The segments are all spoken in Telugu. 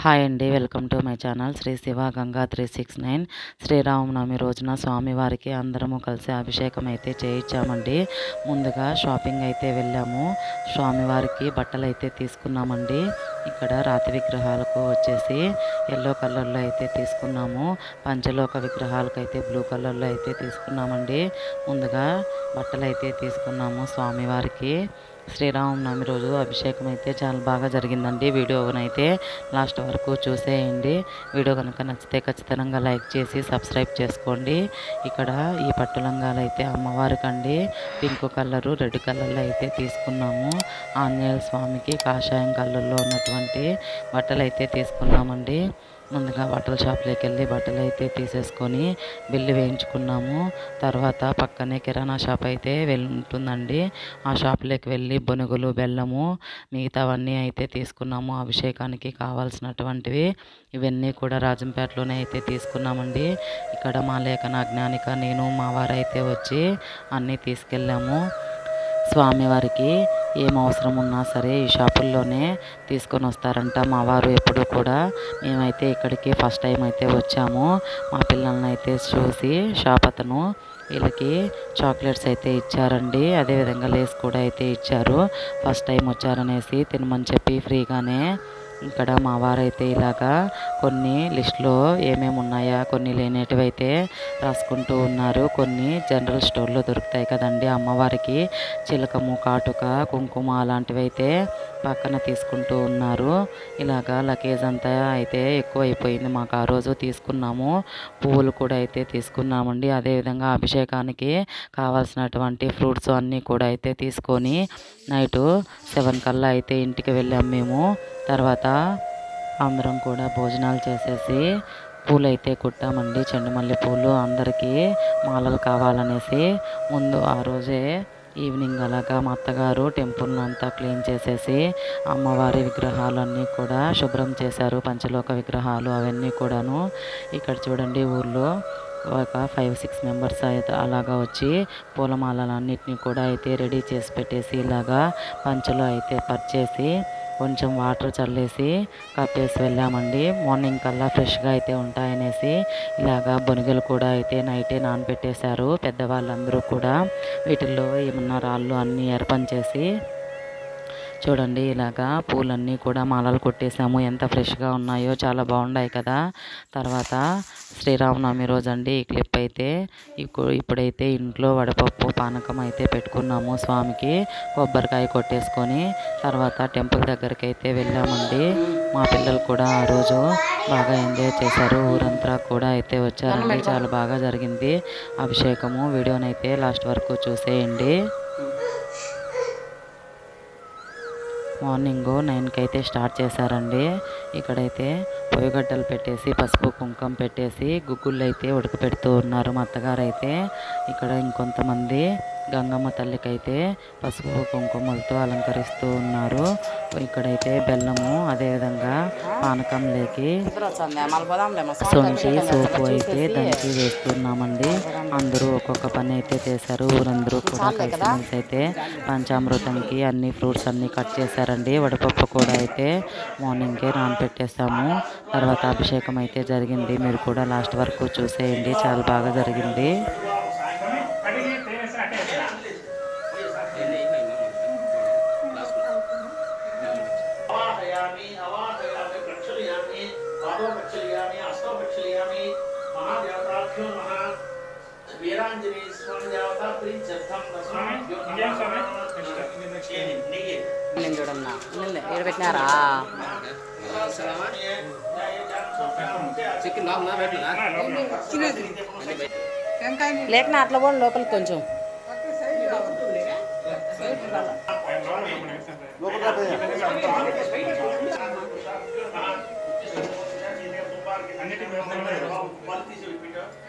హాయ్ అండి welcome to my channel Shri Shiva Ganga three six nine. Sriramanavami రోజున స్వామివారికి అందరము కలిసి అభిషేకం అయితే చేయించామండి. ముందుగా షాపింగ్ అయితే వెళ్ళాము. స్వామివారికి బట్టలు అయితే తీసుకున్నామండి. ఇక్కడ రాతి విగ్రహాలకు వచ్చేసి ఎల్లో కలర్లో అయితే తీసుకున్నాము. పంచలోక విగ్రహాలకు అయితే బ్లూ కలర్లో అయితే తీసుకున్నామండి. ముందుగా బట్టలు అయితే తీసుకున్నాము స్వామివారికి. శ్రీరామనవమి రోజు అభిషేకం అయితే చాలా బాగా జరిగిందండి. వీడియోనైతే లాస్ట్ వరకు చూసేయండి. వీడియో కనుక నచ్చితే ఖచ్చితంగా లైక్ చేసి సబ్స్క్రైబ్ చేసుకోండి. ఇక్కడ ఈ పట్టులంగాలు అయితే అమ్మవారికి అండి పింక్ కలరు రెడ్ కలర్లో అయితే తీసుకున్నాము. ఆంజనేయ స్వామికి కాషాయం కలర్లో ఉన్నటువంటి బట్టలు అయితే తీసుకున్నామండి. ముందుగా బట్టల షాప్లోకి వెళ్ళి బట్టలు అయితే తీసేసుకొని బిల్లు వేయించుకున్నాము. తర్వాత పక్కనే కిరాణా షాప్ అయితే వెళ్ళి ఉంటుందండి ఆ షాప్లోకి వెళ్ళి బొనుగులు బెల్లము మిగతావన్నీ అయితే తీసుకున్నాము. అభిషేకానికి కావాల్సినటువంటివి ఇవన్నీ కూడా రాజంపేటలోనే అయితే తీసుకున్నామండి. ఇక్కడ మా లేఖన జ్ఞానిక నేను మా వారైతే వచ్చి అన్నీ తీసుకెళ్ళాము. స్వామివారికి ఏం అవసరం ఉన్నా సరే ఈ షాపుల్లోనే తీసుకొని వస్తారంట. మా వారు ఎప్పుడు కూడా మేమైతే ఇక్కడికి ఫస్ట్ టైం అయితే వచ్చాము. మా పిల్లల్ని అయితే చూసి షాప్ అతను వీళ్ళకి చాక్లెట్స్ అయితే ఇచ్చారండి. అదేవిధంగా లేస్ కూడా అయితే ఇచ్చారు. ఫస్ట్ టైం వచ్చారనేసి తినమని చెప్పి ఫ్రీగానే ఇక్కడ మా వారైతే ఇలాగా కొన్ని లిస్ట్లో ఏమేమి ఉన్నాయా కొన్ని లేనేటివి అయితే రాసుకుంటూ ఉన్నారు. కొన్ని జనరల్ స్టోర్లో దొరుకుతాయి కదండి. అమ్మవారికి చిలకము కాటుక కుంకుమ అలాంటివి అయితే పక్కన తీసుకుంటూ ఉన్నారు. ఇలాగా లగేజ్ అంతా అయితే ఎక్కువ అయిపోయింది మాకు ఆ రోజు తీసుకున్నాము. పువ్వులు కూడా అయితే తీసుకున్నామండి. అదేవిధంగా అభిషేకానికి కావాల్సినటువంటి ఫ్రూట్స్ అన్నీ కూడా అయితే తీసుకొని నైటు సెవెన్ కల్లా అయితే ఇంటికి వెళ్ళాము మేము. తర్వాత అందరం కూడా భోజనాలు చేసేసి పూలు అయితే కుట్టామండి చెండుమల్లి పూలు అందరికీ మాలలు కావాలనేసి. ముందు ఆ రోజే ఈవినింగ్ అలాగా మా అత్తగారు టెంపుల్ని అంతా క్లీన్ చేసేసి అమ్మవారి విగ్రహాలన్నీ కూడా శుభ్రం చేశారు పంచలోక విగ్రహాలు అవన్నీ కూడాను. ఇక్కడ చూడండి ఊర్లో ఒక ఫైవ్ సిక్స్ మెంబర్స్ అయితే అలాగా వచ్చి పూలమాలలన్నిటిని కూడా అయితే రెడీ చేసి పెట్టేసి ఇలాగా పంచలో అయితే పరిచేసి కొంచెం వాటర్ చల్లేసి కప్పేసి వెళ్ళామండి. మార్నింగ్ కల్లా ఫ్రెష్గా అయితే ఉంటాయనేసి ఇలాగా బొనిగలు కూడా అయితే నైటే నానబెట్టేశారు. పెద్దవాళ్ళందరూ కూడా. వీటిల్లో ఏమన్నా రాళ్ళు అన్నీ ఏర్పని చేసి చూడండి ఇలాగా పూలన్నీ కూడా మాలలు కొట్టేసాము. ఎంత ఫ్రెష్గా ఉన్నాయో చాలా బాగున్నాయి కదా. తర్వాత శ్రీరామనవమి రోజు అండి ఈ క్లిప్ అయితే. ఇప్పుడైతే ఇంట్లో వడపప్పు పానకం అయితే పెట్టుకున్నాము స్వామికి కొబ్బరికాయ కొట్టేసుకొని. తర్వాత టెంపుల్ దగ్గరికి అయితే వెళ్ళామండి. మా పిల్లలు కూడా ఆ రోజు బాగా ఎంజాయ్ చేశారు. ఊరంతా కూడా అయితే వచ్చారండి. చాలా బాగా జరిగింది అభిషేకము. వీడియోనైతే లాస్ట్ వరకు చూసేయండి. మార్నింగ్ నైన్కి అయితే స్టార్ట్ చేశారండి. ఇక్కడైతే పొయ్యిగడ్డలు పెట్టేసి పసుపు కుంకుమ పెట్టేసి గుగ్గుళ్ళు అయితే ఉడకపెడుతూ ఉన్నారు మా అత్తగారు అయితే ఇక్కడ ఇంకొంతమంది గంగమ్మ తల్లికి అయితే పసుపు కుంకుమలతో అలంకరిస్తూ ఉన్నారు. ఇక్కడైతే బెల్లము అదేవిధంగా పానకం లేకి సొంటి సోపు అయితే దంచి వేస్తున్నామండి. అందరూ ఒక్కొక్క పని అయితే చేశారు. ఊరందరూ కూడా కలిసిమెలిసి అయితే పంచామృతంకి అన్ని ఫ్రూట్స్ అన్ని కట్ చేశారండి. వడపప్పు కూడా అయితే మార్నింగే నానపెట్టేసాము తర్వాత అభిషేకం అయితే జరిగింది. మీరు కూడా లాస్ట్ వరకు చూసేయండి. చాలా బాగా జరిగింది. వీరాంజనేయ స్వామి దేవత ప్రీత్యర్థం నేను చూడన్నా ఏడు పెట్టినారా లేకనా అట్లా కూడా లోపలికి కొంచెం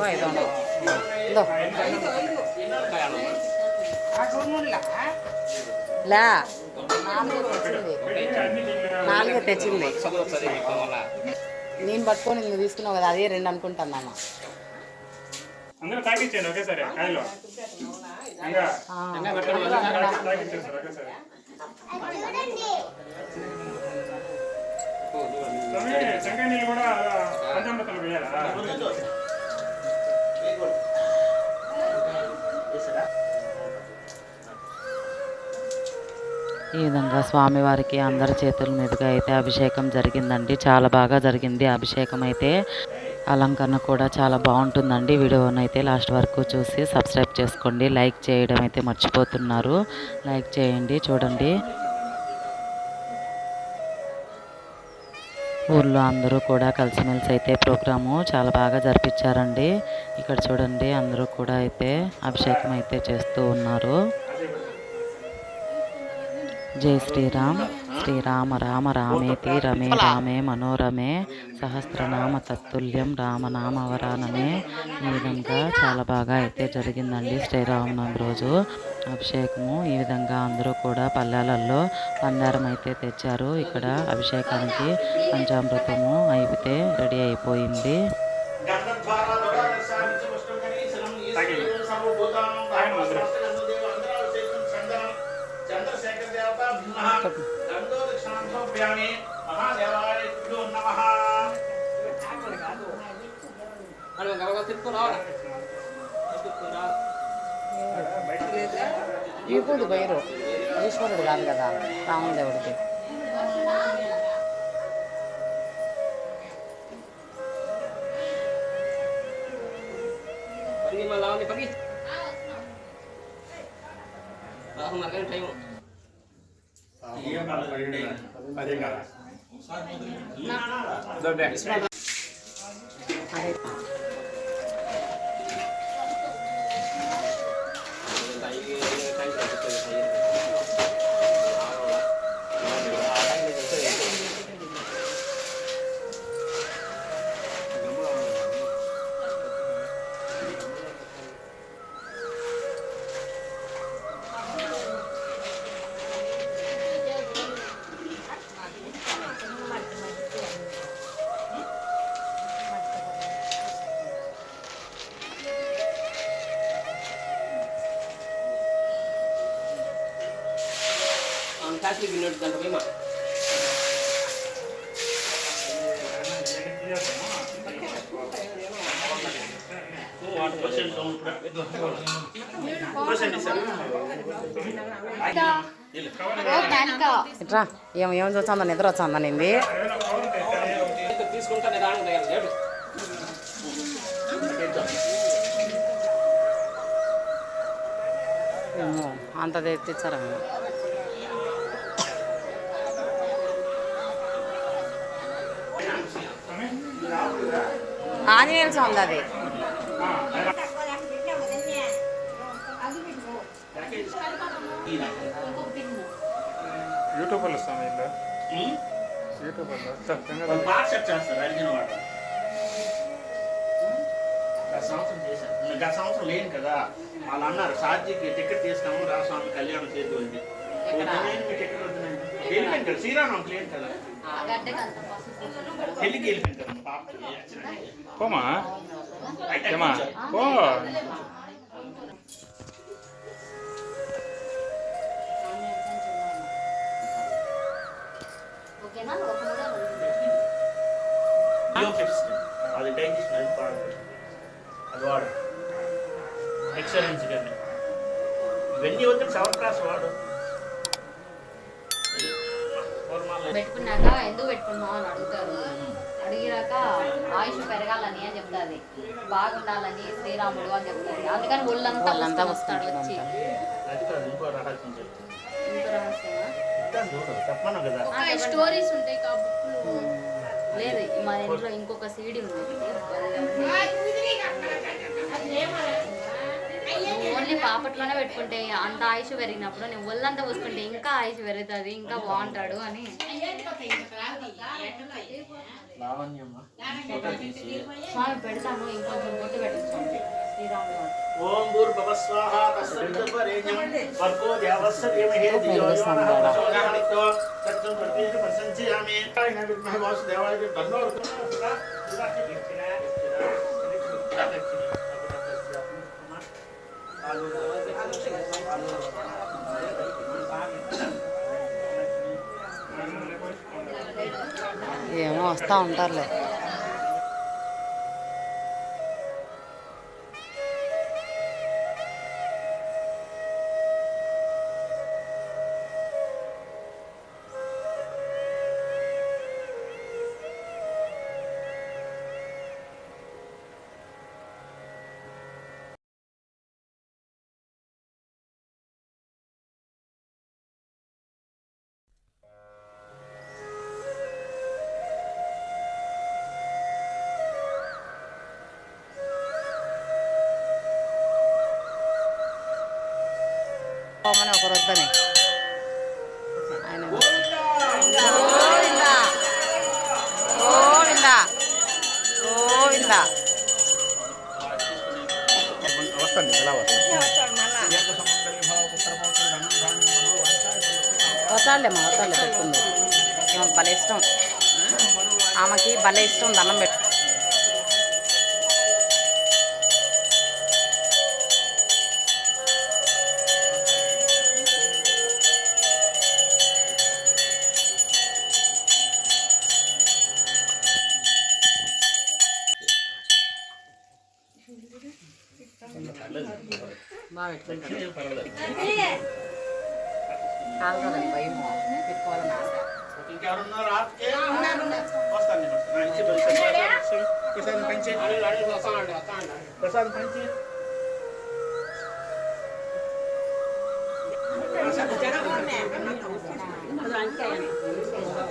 నాలుగో ఐదో ఇదో ఉన్నాయి? లే. నాలుగే తెచ్చింది. నేను పట్టుకొని నువ్వు తీసుకున్నావు కదా అదే రెండు అనుకుంటున్నాను అందరూ తాగించండి ఒకేసారి కాయలో. నీళ్ళు కూడా పంచామృతాలు వేయాలా? ఈ విధంగా స్వామివారికి అందరి చేతుల మీదుగా అయితే అభిషేకం జరిగిందండి. చాలా బాగా జరిగింది అభిషేకం అయితే. అలంకరణ కూడా చాలా బాగుంటుందండి. వీడియోని అయితే లాస్ట్ వరకు చూసి సబ్స్క్రైబ్ చేసుకోండి. లైక్ చేయడం అయితే మర్చిపోతున్నారు. లైక్ చేయండి చూడండి. ఊర్లో అందరూ కూడా కలిసిమెలిసి అయితే ప్రోగ్రాము చాలా బాగా జరిపించారండి. ఇక్కడ చూడండి అందరూ కూడా అయితే అభిషేకం అయితే చేస్తూ ఉన్నారు. జై శ్రీరామ్. శ్రీరామ రామ రామేతి రమే రామే మనోరమే. సహస్రనామ తత్తుల్యం రామనామవరానమే. ఈ విధంగా చాలా బాగా అయితే జరిగిందండి శ్రీరామనవమి రోజు. అభిషేకము ఈ విధంగా అందరూ కూడా పల్లెలలో పందారం అయితే తెచ్చారు. ఇక్కడ అభిషేకానికి పంచామృతము అయితే రెడీ అయిపోయింది. దక్షిణాంతోప్యామి మహాదేవాయ తుభ్యో నమః విభూది బైరు ఈశ్వరుడు కాదు కదా రామదేవుడికి అదే ఇట్రా ఏం ఏం చూస్తుందా నిద్ర వచ్చిందా నింది. ఏమో అంత తెచ్చారా? ఆంజనేయుల స్వామి అది. యూట్యూబర్లు స్వామి సంవత్సరం చేశాను గత సంవత్సరం లేను కదా. వాళ్ళు అన్నారు సాధ్యకి టికెట్ తీస్తాము రాస్వామి కళ్యాణం చేద్దు అని టికెట్ కదా? శ్రీరామం లేను కదా. పెళ్ళికి వెళ్ళిపోయింది కదా మా పాపకి యాక్సిడెంట్ పోమా అయితే ఏమా ఓ యోఫిక్స్ అది డైజెషన్ అది పాడు అది వాడు ఎక్సలెన్స్ కానీ ఇవన్నీ వద్దు సెవెన్ క్లాస్ వాడు పెట్టుకున్నాక ఎందుకు పెట్టుకున్నావు అని అడుగుతారు. అడిగినాక ఆయుష్ పెరగాలని అని చెప్తాది. బాగుండాలని శ్రీరాముడు అని చెప్తాది. అందుకని ఒళ్ళంతా వాళ్ళంతా వస్తాడు వచ్చి. స్టోరీస్ ఉంటాయి కా బుక్లు లేదు మన ఇంట్లో ఇంకొక సీడీ ఉంది. ఓన్లీ పాపట్లోనే పెట్టుకుంటే అంత ఆయుష్ పెరిగినప్పుడు నేను ఒళ్ళంతా పూసుకుంటే ఇంకా ఆయుష్ పెరుగుతుంది ఇంకా బాగుంటాడు అని. పెడతాను ఇంకొంచెం బొట్టు. ఓం భూర్భువ స్వాహ వర్గో దేవస్య ధీమహి ధియో యో నః తత్వం ఏమో వస్తూ ఉంటారులే. పోమని ఒకరు వద్దని. ఆయన గోవిందా. గోవిందా. గోవిందా. వస్తాడులేమ్మా వస్తాడులే పెట్టుకుంది భలే ఇష్టం. ఆమెకి భలే ఇష్టం దండం పెట్టు. ప్రసాదం ప్రసాదం పంచి ప్రసాదం